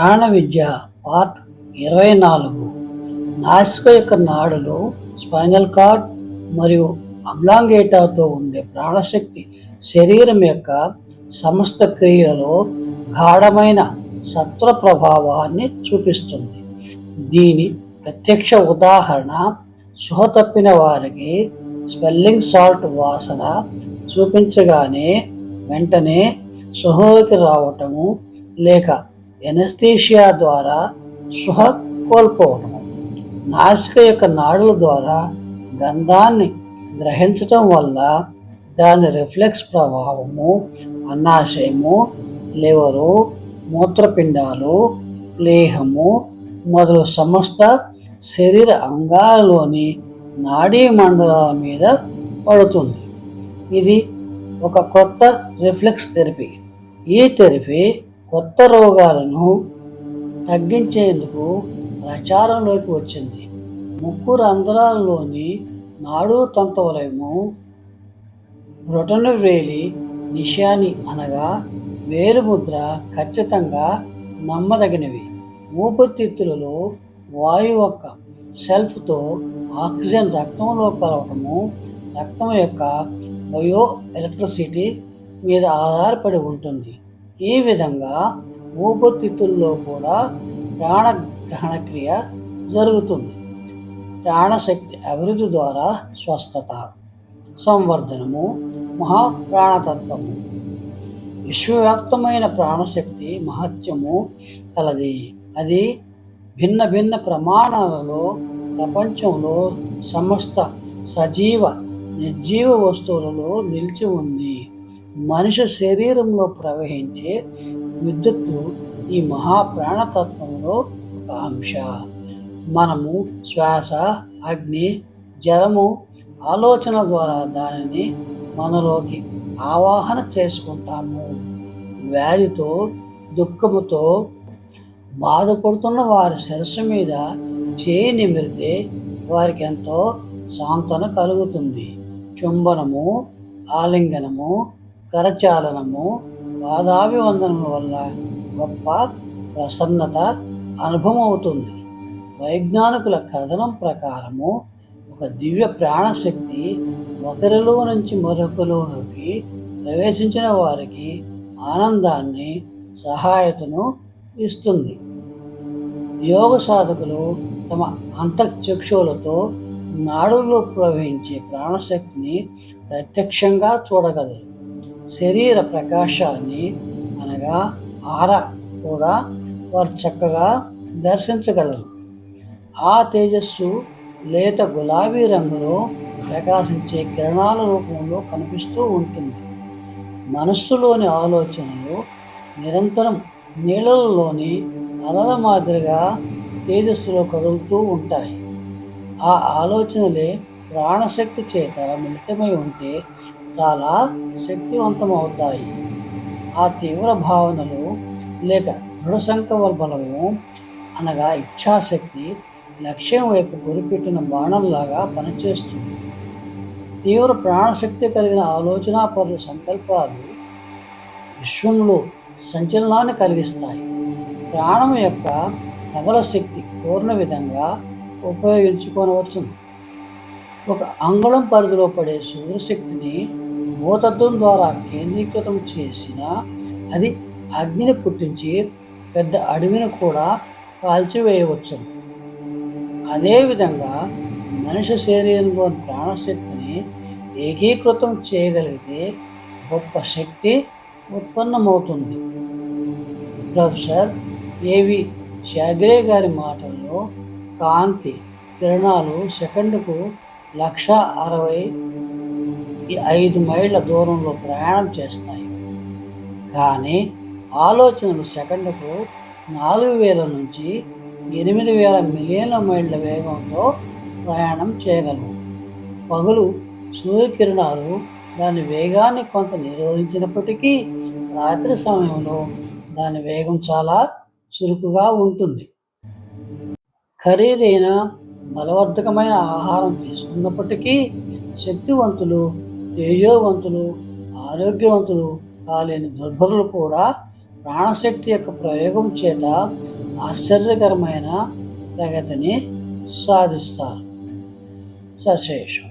ప్రాణ విద్య పార్ట్ ఇరవై నాలుగు. నాసిక యొక్క నాడులు స్పైనల్ కార్డ్ మరియు అబ్లాంగేటాతో ఉండే ప్రాణశక్తి శరీరం యొక్క సమస్త క్రియలలో గాఢమైన సత్వ ప్రభావాన్ని చూపిస్తుంది. దీని ప్రత్యక్ష ఉదాహరణ సుహ తప్పిన వారికి స్పెల్లింగ్ సాల్ట్ వాసన చూపించగానే వెంటనే సుహోకి రావటము లేక ఎనస్థేషియా ద్వారా స్పృహ కోల్పోవడం నాసిక యొక్క నాడుల ద్వారా గంధాన్ని గ్రహించటం వల్ల దాని రిఫ్లెక్స్ ప్రభావము అన్నాశయము లివరు మూత్రపిండాలు ప్లేహము మొదలు సమస్త శరీర అంగాలలోని నాడీ మండలాల మీద పడుతుంది. ఇది ఒక కొత్త రిఫ్లెక్స్ థెరపీ. ఈ థెరపీ కొత్త రోగాలను తగ్గించేందుకు ప్రచారంలోకి వచ్చింది. ముక్కు రంధ్రాల్లోని నాడు తంతువులేమో బ్రొటనవేలి నిశాని అనగా వేలుముద్ర ఖచ్చితంగా నమ్మదగినవి. ఊపిరితిత్తులలో వాయువు యొక్క సెల్ఫ్తో ఆక్సిజన్ రక్తంలో కలవటము రక్తం యొక్క బయో ఎలక్ట్రిసిటీ మీద ఆధారపడి ఉంటుంది. ఈ విధంగా ఊపిరితిత్తుల్లో కూడా ప్రాణగ్రహణ క్రియ జరుగుతుంది. ప్రాణశక్తి అభివృద్ధి ద్వారా స్వస్థత సంవర్ధనము మహాప్రాణతత్వము విశ్వవ్యాప్తమైన ప్రాణశక్తి మహత్యము కలది. అది భిన్న భిన్న ప్రమాణాలలో ప్రపంచంలో సమస్త సజీవ నిర్జీవ వస్తువులలో నిలిచి ఉంది. మనిషి శరీరంలో ప్రవహించే విద్యుత్తు ఈ మహాప్రాణతత్వంలో ఒక అంశ. మనము శ్వాస అగ్ని జలము ఆలోచన ద్వారా దానిని మనలోకి ఆవాహన చేసుకుంటాము. వ్యాధితో దుఃఖముతో బాధపడుతున్న వారి శిరస్సు మీద చేయి నిమిరితే వారికి ఎంతో సాంతన కలుగుతుంది. చుంబనము ఆలింగనము కరచాలనము పాదాభివందనముల వల్ల గొప్ప ప్రసన్నత అనుభవం అవుతుంది వైజ్ఞానికుల కథనం ప్రకారము ఒక దివ్య ప్రాణశక్తి ఒకరిలో నుంచి మరొకరిలోకి ప్రవేశించిన వారికి ఆనందాన్ని సహాయతను ఇస్తుంది. యోగ సాధకులు తమ అంతఃచక్షువులతో నాడుల్లో ప్రవహించే ప్రాణశక్తిని ప్రత్యక్షంగా చూడగలరు. శరీర ప్రకాశాన్ని అనగా ఆర కూడా వారు చక్కగా దర్శించగలరు. ఆ తేజస్సు లేత గులాబీ రంగులో ప్రకాశించే కిరణాల రూపంలో కనిపిస్తూ ఉంటుంది. మనస్సులోని ఆలోచనలు నిరంతరం నీళ్ళలోని అలల మాదిరిగా తేజస్సులో కదులుతూ ఉంటాయి. ఆ ఆలోచనలే ప్రాణశక్తి చేత మిళితమై ఉంటే చాలా శక్తివంతమవుతాయి. ఆ తీవ్ర భావనలు లేక దృఢ సంకల్పబలము అనగా ఇచ్ఛాశక్తి లక్ష్యం వైపు గురిపెట్టిన బాణంలాగా పనిచేస్తుంది. తీవ్ర ప్రాణశక్తి కలిగిన ఆలోచన పరుల సంకల్పాలు విశ్వంలో సంచలనాన్ని కలిగిస్తాయి. ప్రాణం యొక్క ప్రబల శక్తి కోరిన విధంగా ఉపయోగించుకోనవచ్చును. ఒక అంగుళం పరిధిలో పడే సూర్యశక్తిని భూతత్వం ద్వారా కేంద్రీకృతం చేసిన అది అగ్నిని పుట్టించి పెద్ద అడవిని కూడా కాల్చివేయవచ్చు అదేవిధంగా మనిషి శరీరంలోని ప్రాణశక్తిని ఏకీకృతం చేయగలిగితే గొప్ప శక్తి ఉత్పన్నమవుతుంది. ప్రొఫెసర్ ఏవి షాగ్రే గారి మాటల్లో కాంతి కిరణాలు సెకండుకు లక్ష అరవై ఐదు మైళ్ళ దూరంలో ప్రయాణం చేస్తాయి. కానీ ఆలోచనలు సెకండ్కు నాలుగు వేల నుంచి ఎనిమిది వేల మిలియన్ల మైళ్ళ వేగంతో ప్రయాణం చేయగలవు. పగులు సూర్యకిరణాలు దాని వేగాన్ని కొంత నిరోధించినప్పటికీ రాత్రి సమయంలో దాని వేగం చాలా చురుకుగా ఉంటుంది. ఖరీదైన బలవర్ధకమైన ఆహారం తీసుకున్నప్పటికీ శక్తివంతులు తేజోవంతులు ఆరోగ్యవంతులు కాలేని దుర్భరులు కూడా ప్రాణశక్తి యొక్క ప్రయోగం చేత ఆశ్చర్యకరమైన ప్రగతిని సాధిస్తారు. సశేషం.